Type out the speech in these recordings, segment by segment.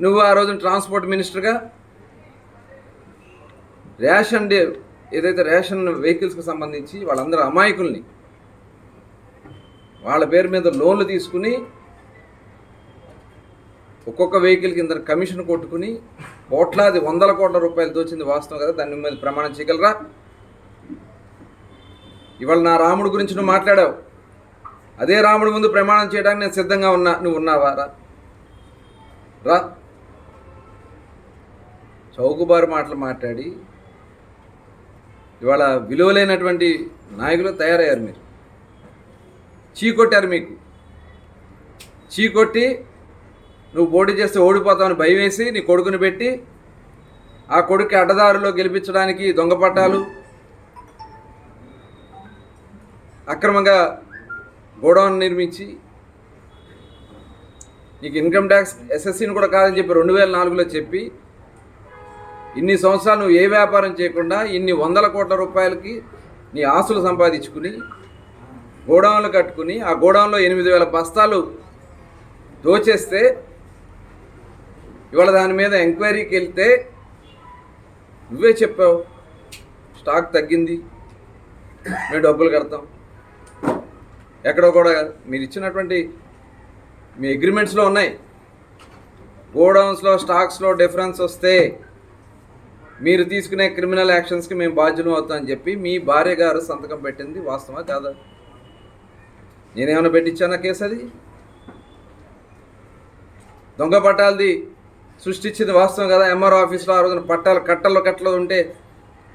నువ్వు ఆ రోజున ట్రాన్స్పోర్ట్ మినిస్టర్గా రేషన్ డే ఏదైతే రేషన్ వెహికల్స్కి సంబంధించి వాళ్ళందరూ అమాయకుల్ని వాళ్ళ పేరు మీద లోన్లు తీసుకుని ఒక్కొక్క వెహికల్ కింద కమిషన్ కొట్టుకుని కోట్లాది వందల కోట్ల రూపాయలు దోచింది వాస్తవం కదా? దాని మీద ప్రమాణం చేయగలరా? ఇవాళ నా రాముడి గురించి నువ్వు మాట్లాడావు. అదే రాముడి ముందు ప్రమాణం చేయడానికి నేను సిద్ధంగా ఉన్నా. నువ్వు ఉన్నావా? రా. చౌకబారు మాటలు మాట్లాడి ఇవాళ విలువలేనటువంటి నాయకులు తయారయ్యారు మీరు. చీకొట్టారు మీకు. చీకొట్టి నువ్వు పోటీ చేస్తే ఓడిపోతావని భయం వేసి నీ కొడుకుని పెట్టి ఆ కొడుకు అడ్డదారులో గెలిపించడానికి దొంగ పట్టాలు అక్రమంగా గోడౌన్ నిర్మించి నీకు ఇన్కమ్ ట్యాక్స్ ఎస్ఎస్సీని కూడా కాదని చెప్పి రెండు వేల నాలుగులో చెప్పి ఇన్ని సంవత్సరాలు నువ్వు ఏ వ్యాపారం చేయకుండా ఇన్ని వందల కోట్ల రూపాయలకి నీ ఆస్తులు సంపాదించుకుని గోడౌన్లు కట్టుకుని ఆ గోడౌన్లో ఎనిమిది వేల బస్తాలు దోచేస్తే ఇవాళ దాని మీద ఎంక్వైరీకి వెళ్తే నువ్వే చెప్పావు స్టాక్ తగ్గింది మేము డబ్బులు కడతాం. ఎక్కడో కూడా మీరు ఇచ్చినటువంటి మీ అగ్రిమెంట్స్లో ఉన్నాయి. గోడౌన్స్లో స్టాక్స్లో డిఫరెన్స్ వస్తే మీరు తీసుకునే క్రిమినల్ యాక్షన్స్కి మేము బాధ్యులం అవుతామని చెప్పి మీ భార్య గారు సంతకం పెట్టింది వాస్తవా కాదా? నేనేమైనా పెట్టించానా కేసు అది? దొంగ పట్టాలది సృష్టించింది వాస్తవం కదా. ఎంఆర్ఓ ఆఫీస్లో ఆ రోజున పట్టాలు కట్టల్లో కట్టలు ఉంటే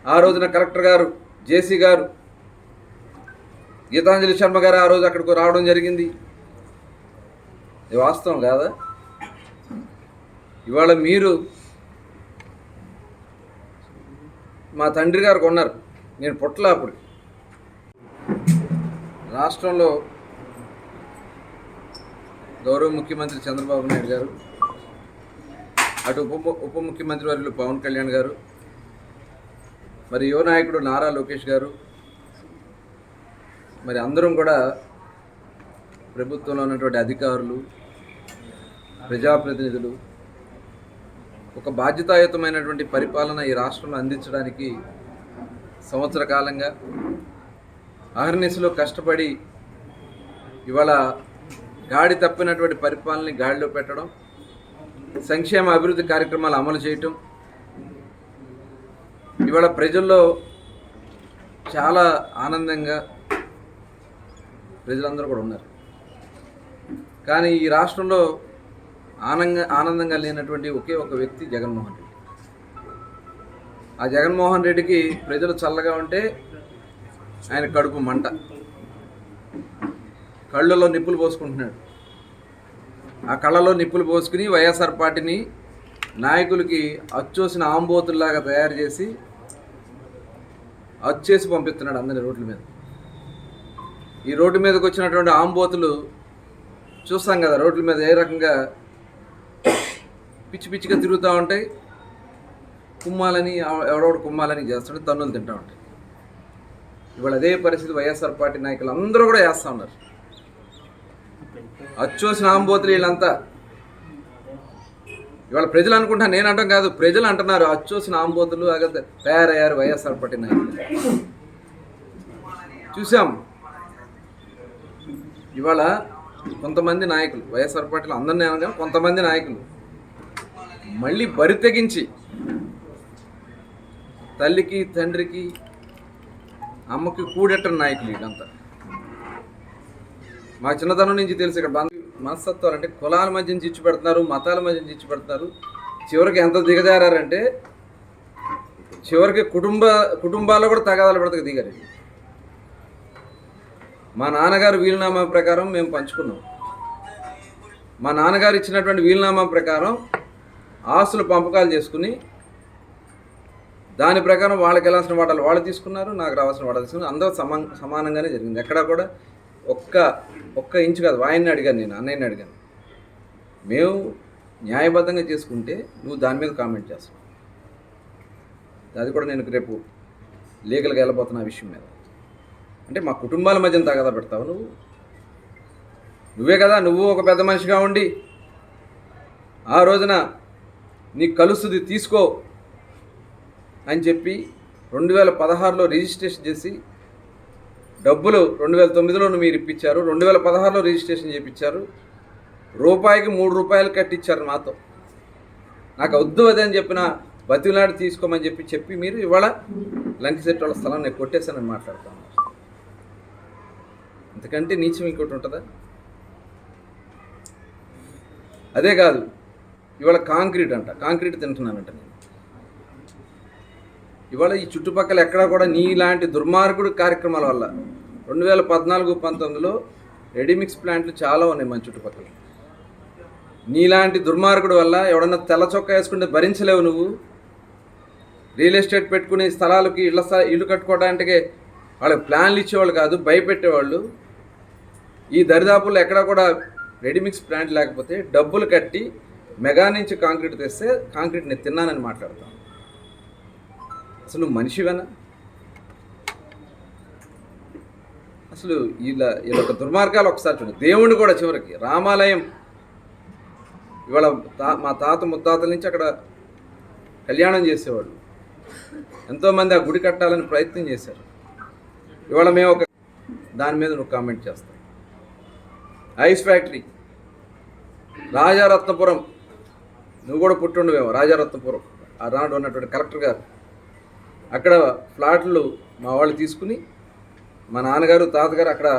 ఆ రోజున కలెక్టర్ గారు జేసీ గారు గీతాంజలి శర్మ గారు ఆ రోజు అక్కడికి రావడం జరిగింది. ఇది వాస్తవం కాదా? ఇవాళ మీరు మా తండ్రి గారు కొన్నారు. నేను పుట్టలా అప్పుడు. రాష్ట్రంలో గౌరవ ముఖ్యమంత్రి చంద్రబాబు నాయుడు గారు అటు ఉప ఉప ముఖ్యమంత్రి వర్యులు పవన్ కళ్యాణ్ గారు మరి యువ నాయకుడు నారా లోకేష్ గారు మరి అందరం కూడా ప్రభుత్వంలో ఉన్నటువంటి అధికారులు ప్రజాప్రతినిధులు ఒక బాధ్యతాయుతమైనటువంటి పరిపాలన ఈ రాష్ట్రంలో అందించడానికి సంవత్సర కాలంగా అహర్నిశలో కష్టపడి ఇవాళ గాడి తప్పినటువంటి పరిపాలనని గాడిలో పెట్టడం సంక్షేమ అభివృద్ధి కార్యక్రమాలు అమలు చేయటం ఇవాళ ప్రజల్లో చాలా ఆనందంగా ప్రజలందరూ కూడా ఉన్నారు. కానీ ఈ రాష్ట్రంలో ఆనందంగా ఆనందంగా లేనటువంటి ఒకే ఒక వ్యక్తి జగన్మోహన్ రెడ్డి. ఆ జగన్మోహన్ రెడ్డికి ప్రజలు చల్లగా ఉంటే ఆయన కడుపు మంట. కళ్ళలో నిప్పులు పోసుకుంటున్నాడు. ఆ కళ్ళలో నిప్పులు పోసుకుని వైఎస్ఆర్ పార్టీని నాయకులకి అచ్చోసిన ఆంబోతుల్లాగా తయారు చేసి అచ్చేసి పంపిస్తున్నాడు అందరి రోడ్ల మీద. ఈ రోడ్డు మీదకి వచ్చినటువంటి ఆంబోతులు చూస్తాం కదా రోడ్ల మీద ఏ రకంగా పిచ్చి పిచ్చిగా తిరుగుతూ ఉంటాయి. కుమ్మాలని ఎవడెవడు కుమ్మాలని చేస్తుంటే తన్నులు తింటూ ఉంటాయి. ఇవాళ అదే పరిస్థితి వైఎస్ఆర్ పార్టీ నాయకులు అందరూ కూడా చేస్తూ ఉన్నారు. అచ్చోసిన ఆంబోతులు వీళ్ళంతా. ఇవాళ ప్రజలు అనుకుంటా నేను అంటాం కాదు ప్రజలు అంటున్నారు అచ్చోసిన ఆంబోతులు అగ తయారయ్యారు వైఎస్ఆర్ పార్టీ నాయకులు. చూసాం. ఇవాళ కొంతమంది నాయకులు వైఎస్ఆర్ పార్టీలో అందరినీ అనగా కొంతమంది నాయకులు. మళ్ళీ బరి తెగించి తల్లికి తండ్రికి అమ్మకి కూడెట్ట నాయకులు వీళ్ళంతా. మా చిన్నతనం నుంచి తెలుసు ఇక్కడ బంధు మనస్తత్వాలు అంటే కులాల మధ్య చిచ్చు పెడుతున్నారు మతాల మధ్య చిచ్చు పెడుతున్నారు. చివరికి ఎంత దిగజారంటే చివరికి కుటుంబ కుటుంబాల్లో కూడా తగాదాలు పెడతాయి దిగారు. మా నాన్నగారు వీలునామా ప్రకారం మేము పంచుకున్నాం. మా నాన్నగారు ఇచ్చినటువంటి వీలునామా ప్రకారం ఆస్తులు పంపకాలు చేసుకుని దాని ప్రకారం వాళ్ళకి వెళ్ళాల్సిన వాటాలు వాళ్ళు తీసుకున్నారు నాకు రావాల్సిన వాటాలు తీసుకున్నారు. అందరూ సమా సమానంగానే జరిగింది. ఎక్కడా కూడా ఒక్క ఒక్క ఇంచు కాదు. ఆయన్ని అడిగాను నేను అన్నయ్యని అడిగాను. మేము న్యాయబద్ధంగా చేసుకుంటే నువ్వు దాని మీద కామెంట్ చేస్తావు. అది కూడా నేను రేపు లీగల్గా వెళ్ళబోతున్న విషయం మీద. అంటే మా కుటుంబాల మధ్యన తగదా పెడతావు నువ్వు. నువ్వే కదా నువ్వు ఒక పెద్ద మనిషిగా ఉండి ఆ రోజున నీకు కలుస్తుంది తీసుకో అని చెప్పి రెండు వేల పదహారులో రిజిస్ట్రేషన్ చేసి డబ్బులు రెండు వేల తొమ్మిదిలోనూ మీరు ఇప్పించారు. రెండు వేల పదహారులో రిజిస్ట్రేషన్ చేయించారు. రూపాయికి మూడు రూపాయలు కట్టించారు నాతో నాకు వద్దు అదే అని చెప్పిన బతిలాడి తీసుకోమని చెప్పి చెప్పి మీరు ఇవాళ లంకిసెట్ వాళ్ళ స్థలం నేను కొట్టేశానని మాట్లాడుతాను ఎందుకంటే నీచం ఇంకోటి ఉంటుందా? అదే కాదు. ఇవాళ కాంక్రీట్ అంట కాంక్రీట్ తింటున్నానంట నేను. ఇవాళ ఈ చుట్టుపక్కల ఎక్కడా కూడా నీలాంటి దుర్మార్గుడు కార్యక్రమాల వల్ల రెండు వేల పద్నాలుగు పంతొమ్మిదిలో రెడీమిక్స్ ప్లాంట్లు చాలా ఉన్నాయి మన చుట్టుపక్కల. నీలాంటి దుర్మార్గుడు వల్ల ఎవడన్నా తెల్ల చొక్కా వేసుకుంటే భరించలేవు నువ్వు. రియల్ ఎస్టేట్ పెట్టుకునే స్థలాలకి ఇళ్ళ స్థ ఇల్లు కట్టుకోవడానికి వాళ్ళకి ప్లాన్లు ఇచ్చేవాళ్ళు కాదు భయపెట్టేవాళ్ళు. ఈ దరిదాపుల్లో ఎక్కడా కూడా రెడీమిక్స్ ప్లాంట్ లేకపోతే డబ్బులు కట్టి మెగా నుంచి కాంక్రీట్ తెస్తే కాంక్రీట్ నేను తిన్నానని మాట్లాడతాను అసలు నువ్వు మనిషివేనా? అసలు ఇలా ఇలా ఒక దుర్మార్గాలు ఒకసారి చూడండి దేవుణ్ణి కూడా చివరికి రామాలయం. ఇవాళ తా మా తాత ముత్తాతల నుంచి అక్కడ కళ్యాణం చేసేవాళ్ళు. ఎంతోమంది ఆ గుడి కట్టాలని ప్రయత్నం చేశారు. ఇవాళ మేము ఒక దాని మీద నువ్వు కామెంట్ చేస్తావు. ఐస్ ఫ్యాక్టరీ రాజారత్నపురం నువ్వు కూడా పుట్టుండవేమో రాజారత్నపురం ఆ ఉన్నటువంటి కలెక్టర్ గారు. అక్కడ ఫ్లాట్లు మా వాళ్ళు తీసుకుని మా నాన్నగారు తాతగారు అక్కడ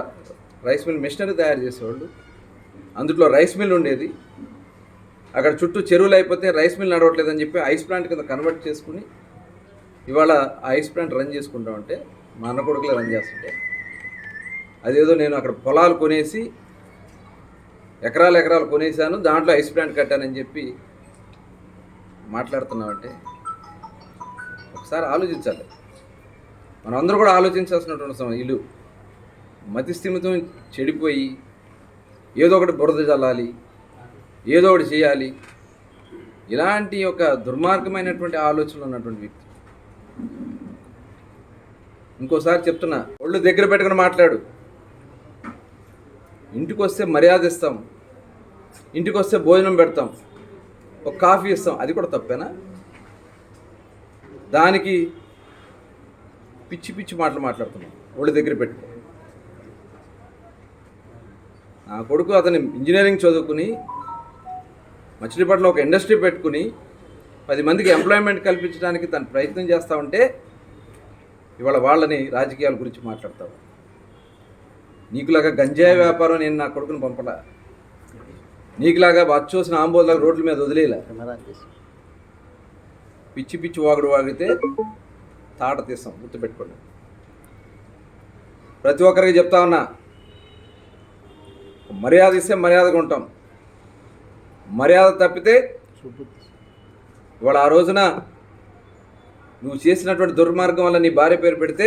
రైస్ మిల్ మిషనరీ తయారు చేసేవాళ్ళు. అందులో రైస్ మిల్ ఉండేది. అక్కడ చుట్టూ చెరువులు అయిపోతే రైస్ మిల్ నడవట్లేదని చెప్పి ఐస్ ప్లాంట్ కింద కన్వర్ట్ చేసుకుని ఇవాళ ఆ ఐస్ ప్లాంట్ రన్ చేసుకుంటా ఉంటే మా అన్న కొడుకులే రన్ చేస్తుంటే అదేదో నేను అక్కడ పొలాలు కొనేసి ఎకరాలు ఎకరాలు కొనేసాను దాంట్లో ఐస్ ప్లాంట్ కట్టానని చెప్పి మాట్లాడుతున్నామంటే ఒకసారి ఆలోచించాలి. మనం అందరూ కూడా ఆలోచించాల్సినటువంటి సమయం ఇల్లు. మతి స్థిమితం చెడిపోయి ఏదో ఒకటి బురద చల్లాలి ఏదో ఒకటి చేయాలి. ఇలాంటి ఒక దుర్మార్గమైనటువంటి ఆలోచనలు ఉన్నటువంటి వ్యక్తి. ఇంకోసారి చెప్తున్నా ఒళ్ళు దగ్గర పెట్టుకుని మాట్లాడు. ఇంటికి వస్తే మర్యాద ఇస్తాం ఇంటికి వస్తే భోజనం పెడతాం. ఒక కాఫీ ఇస్తాం. అది కూడా తప్పేనా? దానికి పిచ్చి పిచ్చి మాటలు మాట్లాడుతున్నాం. ఒళ్ళు దగ్గర పెట్టుకో. నా కొడుకు అతని ఇంజనీరింగ్ చదువుకుని మచిలీపట్నంలో ఒక ఇండస్ట్రీ పెట్టుకుని పది మందికి ఎంప్లాయ్మెంట్ కల్పించడానికి తను ప్రయత్నం చేస్తూ ఉంటే ఇవాళ వాళ్ళని రాజకీయాల గురించి మాట్లాడతావు. నీకులాగా గంజాయి వ్యాపారం నేను నా కొడుకుని పంపలా. నీకులాగా అచ్చోసిన ఆంబోలాగా రోడ్ల మీద వదిలేలా? పిచ్చి పిచ్చి వాగుడు వాగితే తాట తీస్తాం గుర్తుపెట్టుకోండి. ప్రతి ఒక్కరికి చెప్తా ఉన్నా మర్యాద ఇస్తే మర్యాదగా ఉంటాం. మర్యాద తప్పితే ఇవాళ ఆ రోజున నువ్వు చేసినటువంటి దుర్మార్గం వల్ల నీ భార్య పేరు పెడితే